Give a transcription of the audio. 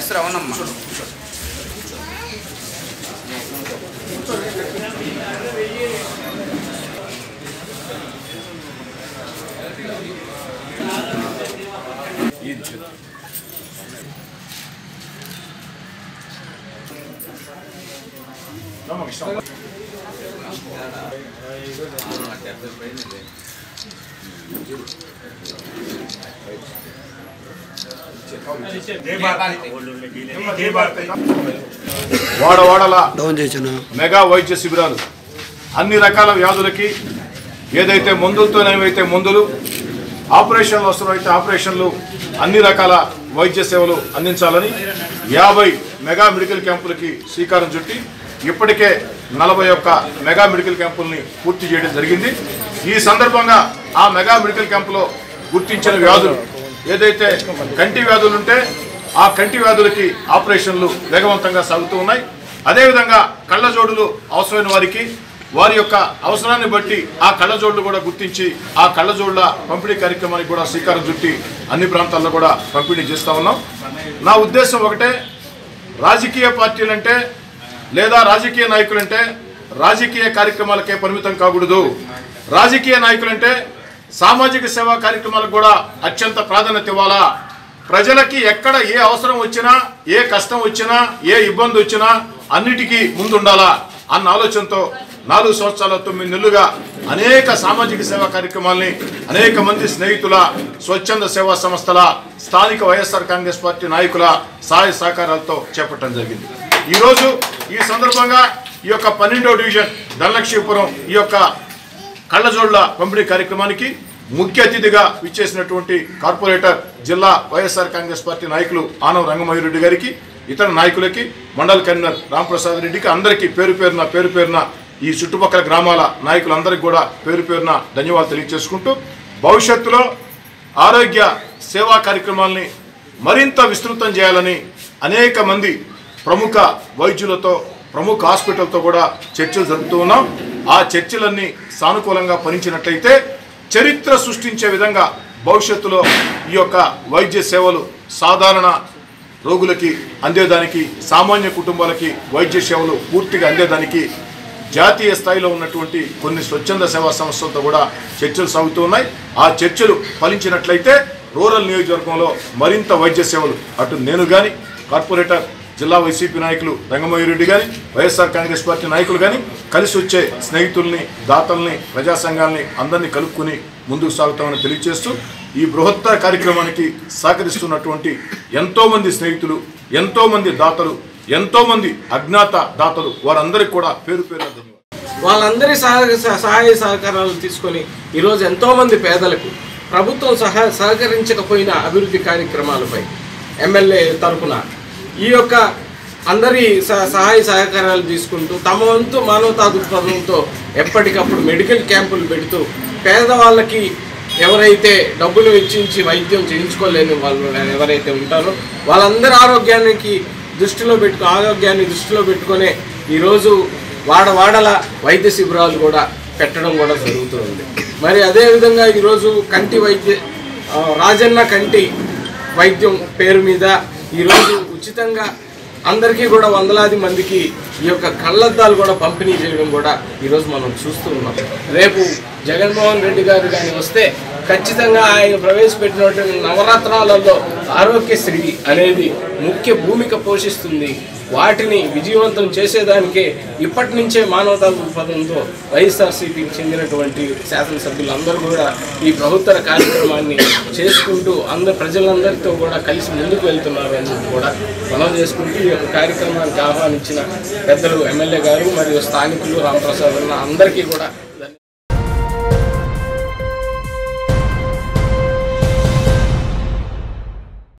Esra అవునమ్మ não que está. Ah, que é a terceira vez, né? చేసాను mega వైద్య శిబిరాలు. అన్ని రకాల వ్యాధులకి ఏదైతే మందులతో ఏవైతే మందులు ఆపరేషన్లు అవసరమైతే ఆపరేషన్లు అన్ని రకాల వైద్య సేవలు అందించాలని యాభై మెగా మెడికల్ క్యాంపులకి శ్రీకారం చుట్టి ఇప్పటికే నలభై ఒక్క మెగా మెడికల్ క్యాంపుల్ని పూర్తి చేయడం జరిగింది. ఈ సందర్భంగా ఆ మెగా మెడికల్ క్యాంపులో గుర్తించిన వ్యాధులు ఏదైతే కంటి వ్యాధులు ఉంటే ఆ కంటి వ్యాధులకి ఆపరేషన్లు వేగవంతంగా సాగుతూ ఉన్నాయి. అదేవిధంగా కళ్ళజోడులు అవసరమైన వారికి వారి యొక్క అవసరాన్ని బట్టి ఆ కళ్ళజోళ్ళు కూడా గుర్తించి ఆ కళ్ళజోళ్ళ పంపిణీ కార్యక్రమానికి కూడా శ్రీకారం చుట్టి అన్ని ప్రాంతాల్లో కూడా పంపిణీ చేస్తూ ఉన్నాం. నా ఉద్దేశం ఒకటే రాజకీయ పార్టీలంటే లేదా రాజకీయ నాయకులంటే రాజకీయ కార్యక్రమాలకే పరిమితం కాకూడదు. రాజకీయ నాయకులంటే సామాజిక సేవా కార్యక్రమాలకు కూడా అత్యంత ప్రాధాన్యత ఇవ్వాలా? ప్రజలకి ఎక్కడ ఏ అవసరం వచ్చినా ఏ కష్టం వచ్చినా ఏ ఇబ్బంది వచ్చినా అన్నిటికీ ముందుండాలా అన్న ఆలోచనతో నాలుగు సంవత్సరాల తొమ్మిది నెలలుగా అనేక సామాజిక సేవా కార్యక్రమాల్ని అనేక మంది స్నేహితుల స్వచ్ఛంద సేవా సంస్థల స్థానిక వైఎస్ఆర్ కాంగ్రెస్ పార్టీ నాయకుల సహాయ సహకారాలతో చేపట్టడం జరిగింది. ఈరోజు ఈ సందర్భంగా ఈ యొక్క పన్నెండో డివిజన్ ధనలక్ష్మీపురం ఈ యొక్క కళ్ళజోళ్ళ పంపిణీ కార్యక్రమానికి ముఖ్య అతిథిగా విచ్చేసినటువంటి కార్పొరేటర్ జిల్లా వైఎస్ఆర్ కాంగ్రెస్ పార్టీ నాయకులు ఆనవ రంగమయూరెడ్డి గారికి ఇతర నాయకులకి మండల కన్వీనర్ రామప్రసాద్ రెడ్డికి అందరికీ పేరు పేరున పేరు పేరున ఈ చుట్టుపక్కల గ్రామాల నాయకులందరికీ కూడా పేరు పేరున ధన్యవాదాలు తెలియజేసుకుంటూ భవిష్యత్తులో ఆరోగ్య సేవా కార్యక్రమాల్ని మరింత విస్తృతం చేయాలని అనేక మంది ప్రముఖ వైద్యులతో ప్రముఖ హాస్పిటల్తో కూడా చర్చలు జరుపుతూ ఉన్నాం. ఆ చర్చలన్నీ సానుకూలంగా పనిచినట్లయితే చరిత్ర సృష్టించే విధంగా భవిష్యత్తులో ఈ యొక్క వైద్య సేవలు సాధారణ రోగులకి అందేదానికి సామాన్య కుటుంబాలకి వైద్య సేవలు పూర్తిగా అందేదానికి జాతీయ స్థాయిలో ఉన్నటువంటి కొన్ని స్వచ్ఛంద సేవా సంస్థలతో కూడా చర్చలు సాగుతూ ఉన్నాయి. ఆ చర్చలు ఫలించినట్లయితే రూరల్ నియోజకవర్గంలో మరింత వైద్య సేవలు అటు నేను కానీ కార్పొరేటర్ జిల్లా వైసీపీ నాయకులు రంగమయ్యరెడ్డి కానీ వైఎస్ఆర్ కాంగ్రెస్ పార్టీ నాయకులు కానీ కలిసి వచ్చే స్నేహితుల్ని దాతల్ని ప్రజా సంఘాలని అందరినీ కలుపుకుని ముందుకు సాగుతామని తెలియజేస్తూ ఈ బృహత్తర కార్యక్రమానికి సహకరిస్తున్నటువంటి ఎంతోమంది స్నేహితులు ఎంతోమంది దాతలు ఎంతోమంది అజ్ఞాత దాతలు వారందరికీ కూడా పేరు పేరు వాళ్ళందరి సహాయ సహాయ సహకారాలు తీసుకొని ఈరోజు ఎంతోమంది పేదలకు ప్రభుత్వం సహా సహకరించకపోయిన అభివృద్ధి కార్యక్రమాలపై ఎమ్మెల్యే తరపున ఈ యొక్క అందరి సహాయ సహకారాలు తీసుకుంటూ తమ వంతు మానవతా దృక్పథంతో ఎప్పటికప్పుడు మెడికల్ క్యాంపులు పెడుతూ పేదవాళ్ళకి ఎవరైతే డబ్బులు వెచ్చించి వైద్యం చేయించుకోలేని వాళ్ళు ఎవరైతే ఉంటారో వాళ్ళందరి ఆరోగ్యానికి దృష్టిలో పెట్టుకు ఆరోగ్యాన్ని దృష్టిలో పెట్టుకునే ఈరోజు వాడవాడల వైద్య శిబిరాలు కూడా పెట్టడం కూడా జరుగుతుంది. మరి అదేవిధంగా ఈరోజు కంటి వైద్య రాజన్న కంటి వైద్యం పేరు మీద ఈరోజు ఉచితంగా అందరికీ కూడా వందలాది మందికి ఈ యొక్క కళ్ళద్దాలు కూడా పంపిణీ చేయడం కూడా ఈరోజు మనం చూస్తూ ఉన్నాం. రేపు జగన్మోహన్ రెడ్డి గారు కానీ వస్తే ఖచ్చితంగా ఆయన ప్రవేశపెట్టినటువంటి నవరత్నాలలో ఆరోగ్యశ్రీ అనేది ముఖ్య భూమిక పోషిస్తుంది. వాటిని విజయవంతం చేసేదానికే ఇప్పటి నుంచే మానవతా దృక్పథంతో వైఎస్ఆర్సీపీకి చెందినటువంటి శాసనసభ్యులందరూ కూడా ఈ ప్రభుత్వ కార్యక్రమాన్ని చేసుకుంటూ అందరు ప్రజలందరితో కూడా కలిసి ముందుకు వెళ్తున్నారు అని కూడా మనం చేసుకుంటూ ఈ యొక్క కార్యక్రమానికి ఆహ్వానించిన పెద్దలు ఎమ్మెల్యే గారు మరియు స్థానికులు రామప్రసాద్ అన్న అందరికీ కూడా